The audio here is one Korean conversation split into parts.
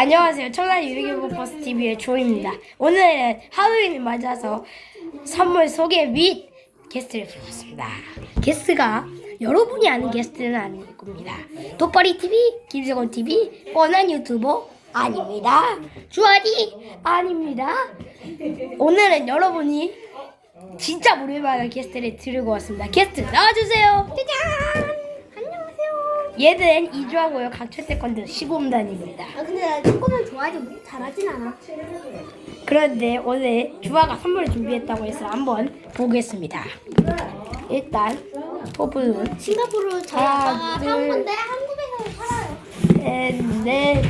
안녕하세요. 청라 유리기부 버스 TV의 조입니다. 오늘은 하루인을 맞아서 선물 소개 및 게스트를 불렀습니다. 게스트가 여러분이 아는 게스트는 아닐 겁니다. 똑바리 TV, 김세건 TV, 뻔한 유튜버 아닙니다. 주아디 아닙니다. 오늘은 여러분이 진짜 모를 만한 게스트를 들고 왔습니다. 게스트 나와주세요. 짜잔! 얘는 이주하고요. 각철 태권도 시범단입니다. 아 근데 나 축구는 좋아하지 못- 잘하진 않아. 그런데 오늘 주아가 선물을 준비했다고 해서 한번 보겠습니다. 일단 포블은 싱가포르 저희 아빠가 둘. 사온 건데 한국에서 살아요. 셋, 넷,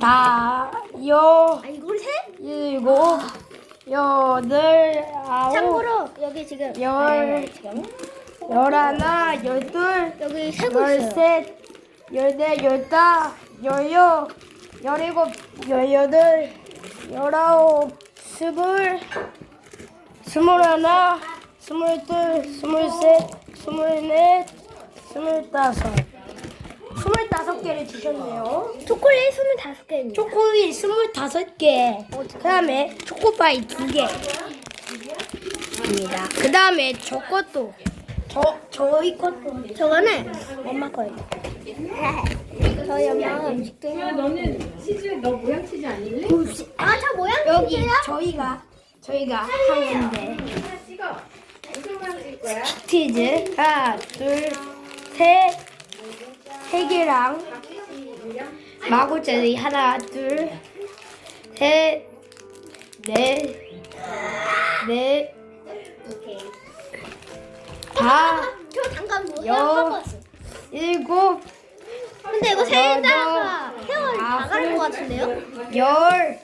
다, 여, 아 이걸 세? 일곱, 여덟, 아홉, 참고로 여기 지금 열. 네, 지금 열하나, 열둘, 여기 세고 있어요. 열셋, 열넷, 열다, 열여, 열일곱, 열여덟, 열아홉, 스물, 스물하나, 스물둘, 스물셋, 스물넷, 스물다섯. 스물다섯 개를 주셨네요. 초콜릿 25개입니다. 초콜릿 스물다섯 개. 그 다음에 초코파이 두 개. 입니다. 그 다음에 저 것도. 저, 저희 것도. 저거는 엄마 거예요. 저희 엄마 음식도 해. 너는 치즈 너 모양 치즈 아니니? 아저 모양 여기? 저희가 저희가 한 건데 하나 찍어. 무슨 모양 찍을 거야? 치즈 하나 둘 셋 세 개랑 마구제리 하나 둘 셋 넷넷 오케이. 다저 잠깐 뭐 여. 하고 왔어. 일곱 근데 이거 세다가 아, 다 가는 것 같은데요? 열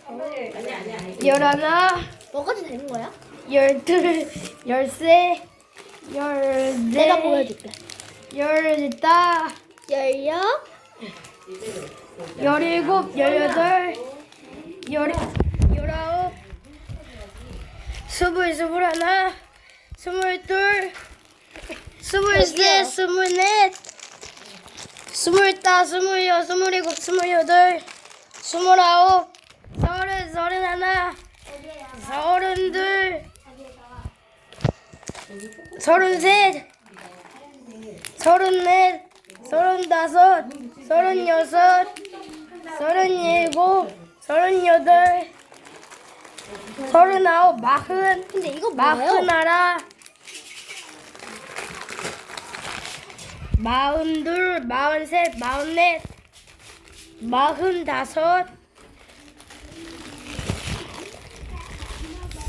열하나 먹어도 되는 거야? 열둘 열세 열네 내가 보여줄게. 열다 열여 열일곱 열여덟 열 열아홉 스물 스물하나 스물둘 스물셋. 스물넷 스물다 스물여 스물일곱 스물여덟 스물아홉 서른 서른하나 서른둘 서른셋 서른넷 서른다섯 서른여섯 서른일곱 서른여덟 서른아홉 마흔 근데 이거 뭐예요? 마흔하나 마흔둘 마흔셋 마흔넷 마흔다섯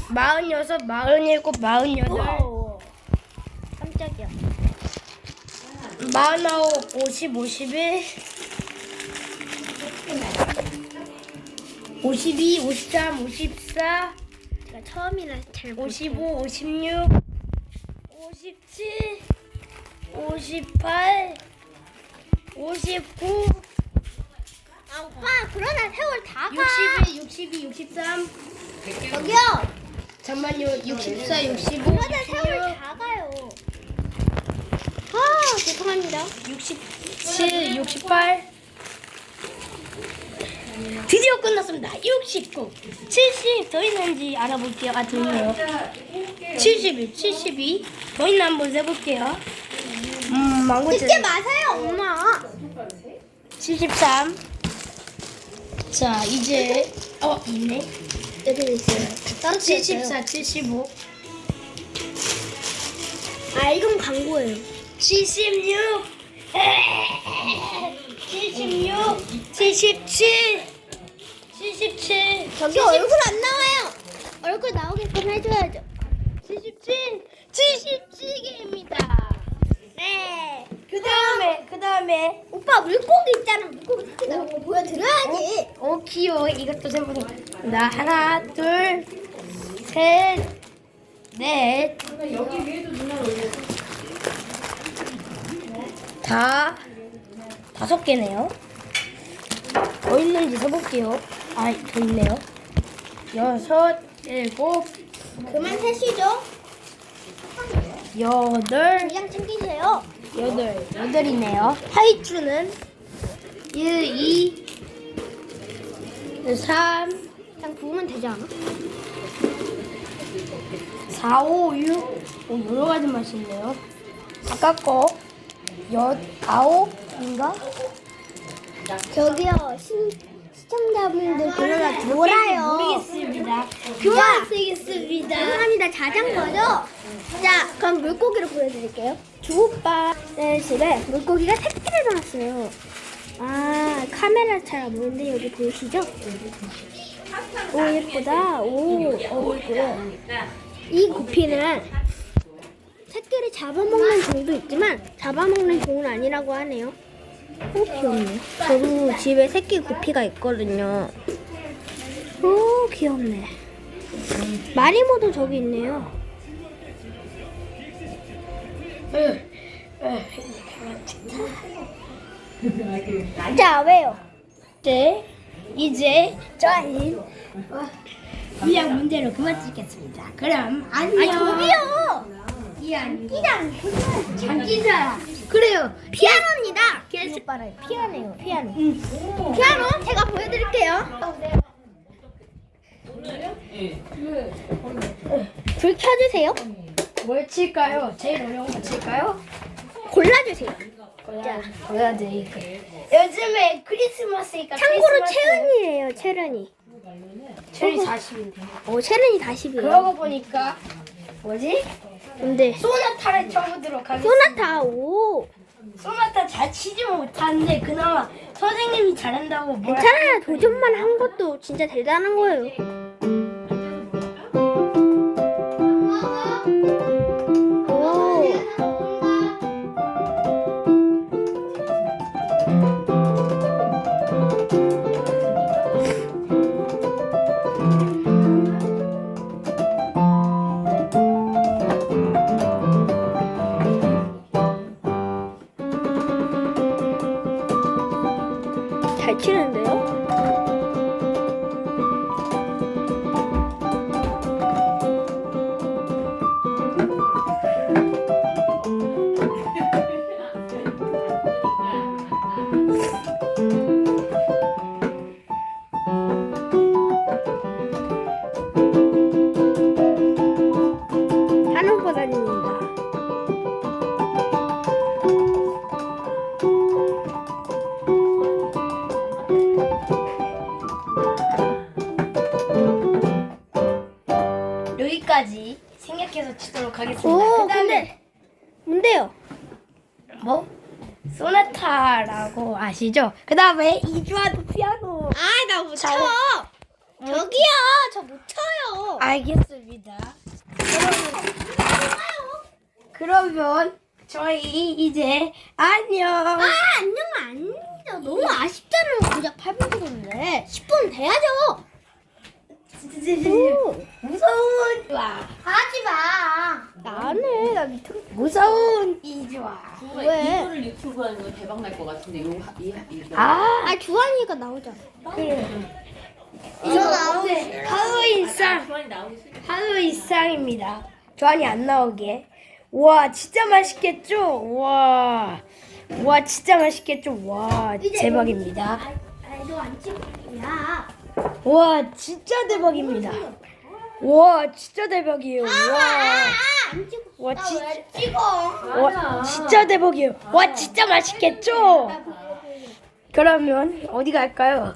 마흔여섯 마흔일곱 마흔여덟 오. 깜짝이야. 마흔아홉 오십 오십일 오십이 오십삼 오십사 제가 처음이라 잘 못. 55, 56, 57, 58, 59, 아 오빠 그러나 세월 다 가. 61, 62, 63. 여기요. 잠만요. 64, 65, 그러나 세월 다 가요. 아 죄송합니다. 67, 68. 드디어 끝났습니다. 69, 70 더 있는지 알아볼게요. 아, 더 있네요. 71, 72. 더 있나 한번 세볼게요. 음, 망고 듣지 마세요 엄마. 73. 자, 이제 어, 있네. 여기 있어요. 따로 74, 75, 아 이건 광고예요. 76, 76, 77, 77, 저기 얼굴 안 나와요. 얼굴 나오게끔 해줘야죠. 77, 77개입니다. 네. 그 다음에, 그 다음에, 오빠 물고기 있잖아. 물고기 나온 거 보여드려야지. 오, 귀여워. 이것도 세보자. 나 하나, 둘, 셋, 넷, 여기 위에도 누나 올려. 다 다섯 개네요. 더 있는지 세볼게요. 아, 더 있네요. 여섯, 일곱, 그만 세시죠. 여덟, 분량 챙기세요. 여덟, 여덟이네요. 하이츄는 1, 2, 3, 그냥 부으면 되지 않아? 4, 5, 6. 오, 여러 가지 맛이 있네요. 아까 거, 여, 아홉인가? 저기요 신, 시청자분들 그러다 놀아요. 모르겠습니다. 그만 쓰겠습니다. 죄송합니다 자전거죠? 자 그럼 물고기를 보여드릴게요. 주오빠 네, 집에 물고기가 새끼를 낳았어요. 아 카메라 잘 안 보이는데 여기 보이시죠? 오 예쁘다. 오 어이구요. 이 구피는 새끼를 잡아먹는 종도 있지만 잡아먹는 종은 아니라고 하네요. 오 귀엽네. 저도 집에 새끼 구피가 있거든요. 오 귀엽네. 마리모도 저기 있네요. 자 왜요? 네, 이제 저희 위약 문제로 그만 찍겠습니다. 그럼 안녕. 아 저기요. 이 아니 장기장 장기자. 그래요. 피아노입니다. 계속 빨아요. 피아노요. 피아노. 응. 피아노 제가 보여드릴게요. 불 켜주세요. 뭘 칠까요? 제일 어려운 거 칠까요? 골라주세요. 자, 보여드릴게요. 요즘에 크리스마스니까 참고로 채은이래요. 채은이. 체리 40인데. 오 채은이 40이에요. 그러고 보니까 뭐지? 근데 소나타를 쳐보도록 하겠습니다. 소나타 오 소나타 잘 치지 못하는데 그나마 선생님이 잘한다고 뭐라 괜찮아요. 도전만 한 것도 진짜 대단한 거예요. 잘 치는데요? 여기까지 생각해서 치도록 하겠습니다. 오, 그다음에 근데 뭔데요? 뭐 소나타라고 아시죠? 그 다음에 이주아도 피아노. 아, 나 못 쳐. 자, 저기요, 저 못 쳐요. 알겠습니다. 그러면, 그러면 저희 이제 안녕. 아, 안녕, 아닙니다. 너무 아쉽잖아요. 고작 8분 정도인데. 10분 돼야죠. 오, 무서운 이주아. 하지 마. 나는, 나 밑에. 무서운 이주아. 왜? 이거를 유튜브 하는 거 대박 날 것 같은데 요 하- 이 이거 아, 아, 주환이가 나오잖아. 그래. 저 나오기 이제 하루일상 주환이 나오기 싫어. 하루 일상입니다. 조한이 안 나오게. 와 진짜 맛있겠죠? 와, 와 진짜 맛있겠죠? 와 대박입니다. 아, 너안 찍어. 야. 와 진짜 대박입니다. 와 진짜 대박이에요. 와. 와나 진짜. 왜 찍어? 와 진짜 대박이에요. 와 진짜 맛있겠죠? 그러면 어디 갈까요?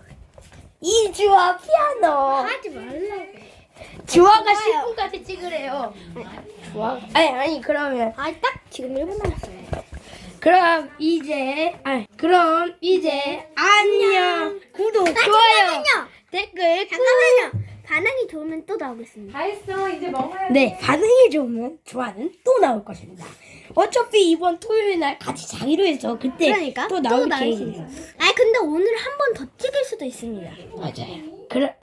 이 주아 피아노. 하지 말라고. 주아가 10분까지 찍으래요. 주아? 아니 아니 그러면 아, 딱 지금 1분 남았어요. 그럼 이제 아 그럼 이제 안녕 구독 아, 좋아요 잠깐만요. 댓글 꾹. 잠깐만요. 반응이 좋으면 또 나오겠습니다. 다 했어. 이제 먹어야 네 반응이 좋으면 좋아는 또 나올 것입니다. 어차피 이번 토요일 날 같이 자기로 해서 그때 그러니까 또 나올. 있어요. 아 근데 오늘 한 번 더 찍을 수도 있습니다. 맞아요. 그래